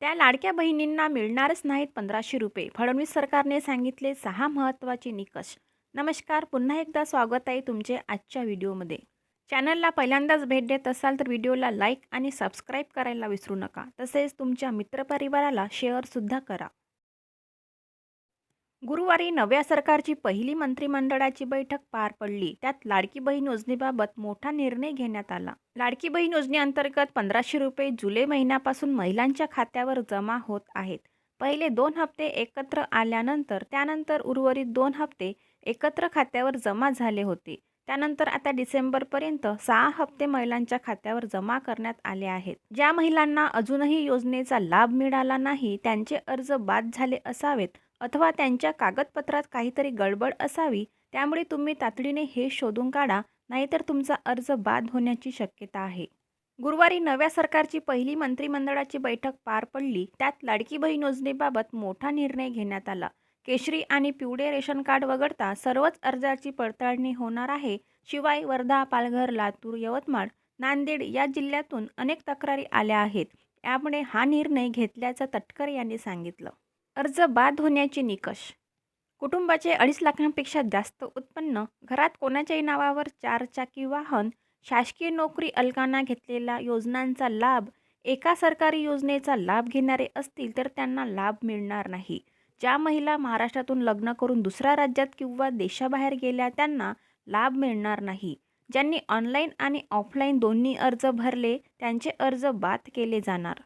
त्या लाडक्या बहिणींना मिळणारच नाहीत पंधराशे रुपये. फडणवीस सरकारने सांगितले सहा महत्त्वाचे निकष. नमस्कार पुन्हा एकदा स्वागत आहे तुमचे आजच्या व्हिडिओमध्ये. चॅनलला पहिल्यांदाच भेट देत असाल तर व्हिडिओला लाईक आणि सबस्क्राईब करायला विसरू नका. तसेच तुमच्या मित्रपरिवाराला शेअरसुद्धा करा. गुरुवारी नव्या सरकारची पहिली मंत्रिमंडळाची बैठक पार पडली. त्यात लाडकी बहीण योजनेबाबत मोठा निर्णय घेण्यात आला. लाडकी बहीण योजनेअंतर्गत पंधराशे रुपये जुलै महिन्यापासून महिलांच्या खात्यावर जमा होत आहेत. पहिले दोन हप्ते एकत्र आल्यानंतर त्यानंतर उर्वरित दोन हप्ते एकत्र खात्यावर जमा झाले होते. त्यानंतर आता डिसेंबरपर्यंत सहा हप्ते महिलांच्या खात्यावर जमा करण्यात आले आहेत. ज्या महिलांना अजूनही योजनेचा लाभ मिळाला नाही त्यांचे अर्ज बाद झाले असावेत अथवा त्यांच्या कागदपत्रात काहीतरी गडबड असावी त्यामुळे तुम्ही तातडीने हे शोधून काढा नाहीतर तुमचा अर्ज बाद होण्याची शक्यता आहे. गुरुवारी नव्या सरकारची पहिली मंत्रिमंडळाची बैठक पार पडली त्यात लाडकी बहीण योजनेबाबत मोठा निर्णय घेण्यात आला. केशरी आणि पिवळे रेशन कार्ड वगळता सर्वच अर्जाची पडताळणी होणार आहे शिवाय वर्धा पालघर लातूर यवतमाळ नांदेड या जिल्ह्यातून अनेक तक्रारी आल्या आहेत. यामुळे हा निर्णय घेतल्याचं तटकर यांनी सांगितलं. अर्ज बाद होण्याचे निकष. कुटुंबाचे अडीच लाखांपेक्षा जास्त उत्पन्न घरात कोणाच्याही नावावर चारचाकी वाहन शासकीय नोकरी अलकांना घेतलेल्या योजनांचा लाभ एका सरकारी योजनेचा लाभ घेणारे असतील तर त्यांना लाभ मिळणार नाही. ज्या महिला महाराष्ट्रातून लग्न करून दुसऱ्या राज्यात किंवा देशाबाहेर गेल्या त्यांना लाभ मिळणार नाही. ज्यांनी ऑनलाईन आणि ऑफलाईन दोन्ही अर्ज भरले त्यांचे अर्ज बाद केले जाणार.